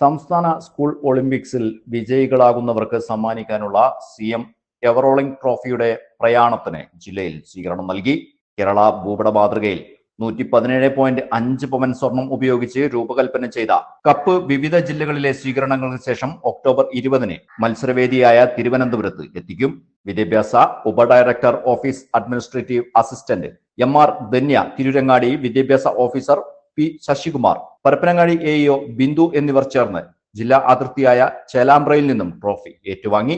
സംസ്ഥാന സ്കൂൾ ഒളിമ്പിക്സിൽ വിജയികളാകുന്നവർക്ക് സമ്മാനിക്കാനുള്ള സി എം എവറോളിംഗ് ട്രോഫിയുടെ പ്രയാണത്തിന് ജില്ലയിൽ സ്വീകരണം നൽകി. കേരള ഭൂപട മാതൃകയിൽ നൂറ്റി പതിനേഴ് പോയിന്റ് അഞ്ച് പവൻ സ്വർണം ഉപയോഗിച്ച് രൂപകൽപ്പന ചെയ്ത കപ്പ് വിവിധ ജില്ലകളിലെ സ്വീകരണങ്ങൾക്ക് ശേഷം ഒക്ടോബർ ഇരുപതിന് മത്സരവേദിയായ തിരുവനന്തപുരത്ത് എത്തിക്കും. വിദ്യാഭ്യാസ ഉപഡയറക്ടർ office administrative assistant M R Dhanya Tirurangadi വിദ്യാഭ്യാസ officer P Sasikumar Parappanangadi A EO Bindu എന്നിവർ ചേർന്ന് ജില്ലാ അതിർത്തിയായ ചേലാമ്പ്രയിൽ നിന്നും ട്രോഫി ഏറ്റുവാങ്ങി.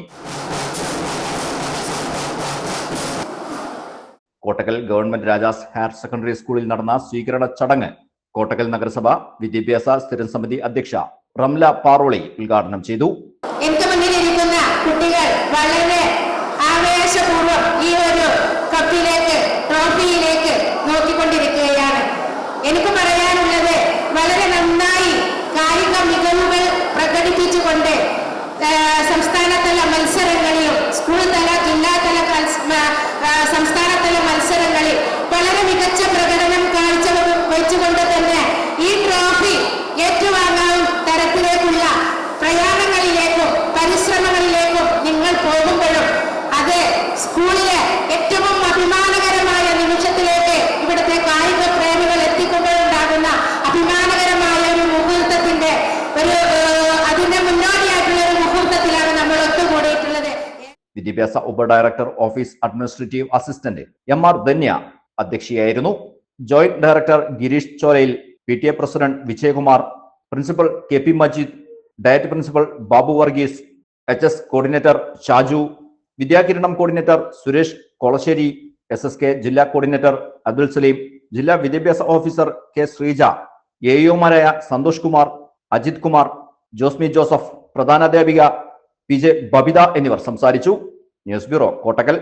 Kottakkal government Rajas higher secondary സ്കൂളിൽ നടന്ന സ്വീകരണ ചടങ്ങ് കോട്ടക്കൽ നഗരസഭ വിദ്യാഭ്യാസ സ്ഥിരം സമിതി അധ്യക്ഷ റംല പാറോളി ഉദ്ഘാടനം ചെയ്തു. എനിക്ക് മുന്നിലിരിക്കുന്ന കുട്ടികൾ വളരെ ആവേശപൂർവം സംസ്ഥാനതല മത്സരങ്ങളിൽ വളരെ മികച്ച പ്രകടനം കാഴ്ച വിദ്യാഭ്യാസ ഉപഡയറക്ടർ office administrative assistant M R Dhanya അധ്യക്ഷയായിരുന്നു. Joint director Girish Cholayil P T A president Vijayakumar principal K P Majeed DIET principal Babu Varghese H S coordinator Shaju Vidyakiranam coordinator Suresh Kolassery S S K ജില്ലാ coordinator Abdul Salim ജില്ലാ വിദ്യാഭ്യാസ officer K Sreeja A ഇഒമാരായ Santhosh Kumar Ajith Kumar Josmi Joseph പ്രധാനാധ്യാപിക P J Babitha എന്നിവർ സംസാരിച്ചു. News bureau Kottakkal